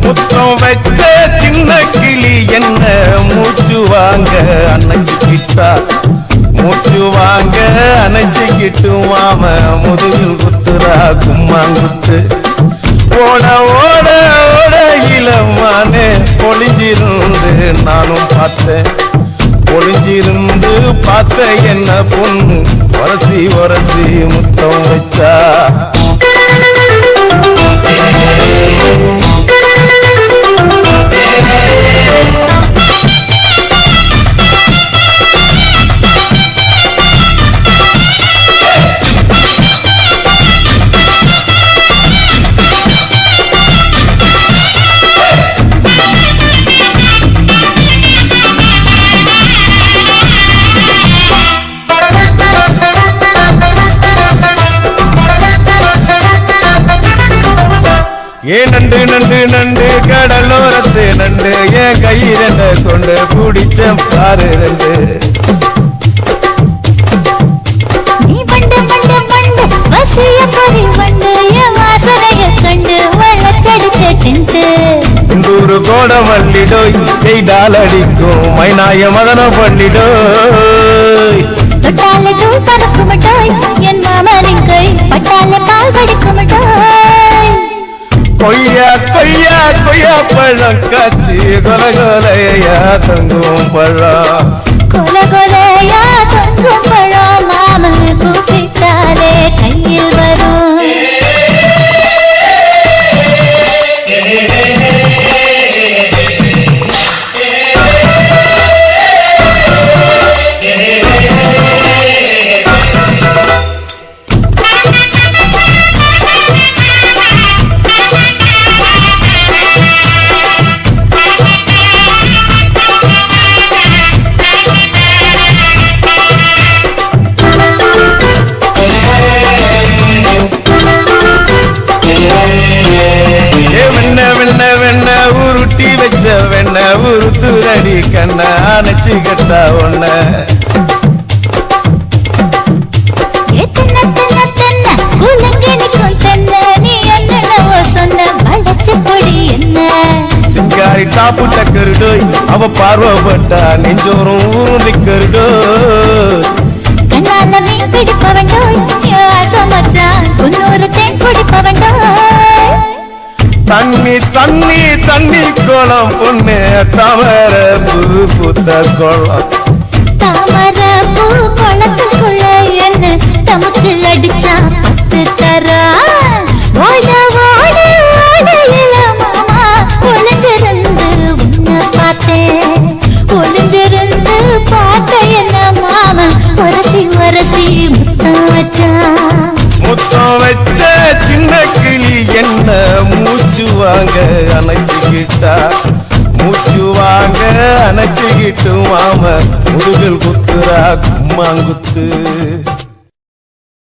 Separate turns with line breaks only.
முத்தம் வச்ச சின்ன கிளி என்ன? மூச்சு வாங்க அணைஞ்சுக்கிட்டா? மூச்சு வாங்க அணைஞ்சுக்கிட்டு மாம முதுகில் குத்துரா கும்மாங்குத்து. ஓட ஓட ஓட இளமானே நானும் பார்த்தேன். ஒளிஞ்சிருந்து பார்த்த என்ன பொண்ணு? வரசி வரசி முத்தம் வச்சா. ஏ நண்டு நண்டு நண்டு கடலோரத்து நண்டு என் கை ரெண்ட கொண்டு பிடிச்ச பாரு ரெண்டு
நீ பண்டு பண்டு பண்டு வசிய பொறி வண்டு என் வாசனைய கண்டு வளச்சடிச்ச டென்ட்டு
இந்தூரு கோட மல்லிடோய் செய்டால் அடிக்கும் மைனாய மதன பள்ளிடோய்
தொட்டாலே தூள் பறக்கும்
பழம் காட்சி கொல கொலையா தங்கும் பழம்.
கொல கொலையா தொங்கும் பழம்.
வெண்ண உருத்துரடி கண்ண அணைச்சு கட்டா ஒன்ன சிங்காரி டாப்பு டக்கருடோய் அவ பார்வப்பட்டா நெஞ்சோறும் ஊருண்டிக்கருடோய்
கண்ணால மீன் பிடிப்பவண்டோய் சமச்சான் குன்னூறு தேன் குடிப்பவண்டோய்
தண்ணி தண்ணி தண்ணி கோலம் பொண்ணு தவற புது புத்த கோலம்
தாமர பூ குளத்துக்குள்ள என்ன தமக்கு அடிச்சா பத்து தரா? ஓட ஓட ஓட இள மாமா ஒளிஞ்சிருந்து உன்னை பார்த்தேன் ஒளிஞ்சிருந்து பார்த்த என்ன மாமன் உரசி உரசி முத்தம் வச்சான்
முத்தம் வச்ச சின்ன கிளி என்ன மூச்சு வாங்க அணைச்சுக்கிட்டா. மூச்சு வாங்க அணைச்சுக்கிட்டு மாம முதுகில் குத்துறா கும்மாங்குத்து.